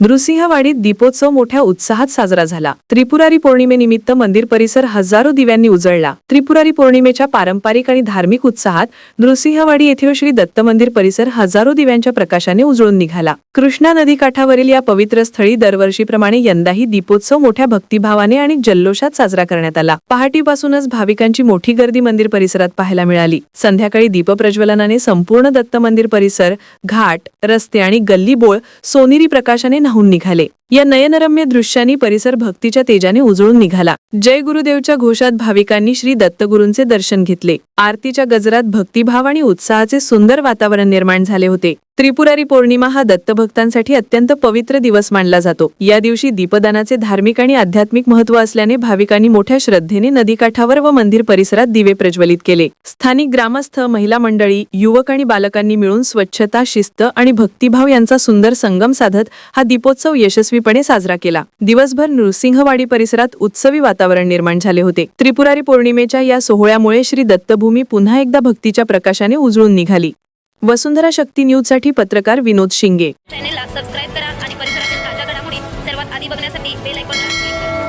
नृसिंहवाडीत दीपोत्सव मोठ्या उत्साहात साजरा झाला. त्रिपुरारी पौर्णिमेनिमित्त मंदिर परिसर हजारो दिव्यांनी उजळला. त्रिपुरारी पौर्णिमेच्या पारंपरिक आणि धार्मिक उत्साहात नृसिंहवाडी येथील श्री दत्त मंदिर परिसर हजारो दिव्यांच्या प्रकाशाने उजळून निघाला. कृष्णा नदी काठावरील या पवित्र स्थळी दरवर्षीप्रमाणे यंदाही दीपोत्सव मोठ्या भक्तिभावाने आणि जल्लोषात साजरा करण्यात आला. पहाटेपासूनच भाविकांची मोठी गर्दी मंदिर परिसरात पाहायला मिळाली. संध्याकाळी दीपप्रज्वलनाने संपूर्ण दत्त मंदिर परिसर घाट रस्ते आणि गल्ली बोळ सोनेरी प्रकाशाने न्हाऊन निघाले. या नयनरम्य दृश्यांनी परिसर भक्तीच्या तेजाने उजळून निघाला. जय गुरुदेवच्या घोषात भाविकांनी श्री दत्तगुरूंचे दर्शन घेतले. आरतीच्या गजरात भक्तिभाव आणि उत्साहाचे सुंदर वातावरण निर्माण झाले होते. त्रिपुरारी पौर्णिमा हा दत्तभक्तांसाठी अत्यंत पवित्र दिवस मानला जातो. या दिवशी दीपदानाचे धार्मिक आणि आध्यात्मिक महत्त्व असल्याने भाविकांनी मोठ्या श्रद्धेने नदीकाठावर व मंदिर परिसरात दिवे प्रज्वलित केले. स्थानिक ग्रामस्थ महिला मंडळी युवक आणि बालकांनी मिळून स्वच्छता शिस्त आणि भक्तिभाव यांचा सुंदर संगम साधत हा दीपोत्सव यशस्वी यशस्वीपणे साजरा केला. दिवसभर नृसिंहवाडी परिसरात उत्सवी वातावरण निर्माण झाले होते. त्रिपुरारी पौर्णिमेच्या या सोहळ्यामुळे श्री दत्तभूमी पुन्हा एकदा भक्तीच्या प्रकाशाने उजळून निघाली. वसुंधरा शक्ती न्यूजसाठी पत्रकार विनोद शिंगे. चॅनेलला सबस्क्राईब करा आणि परिसरातील ताज्या घडामोडी सर्वात आधी बघण्यासाठी बेल क्लिक करा.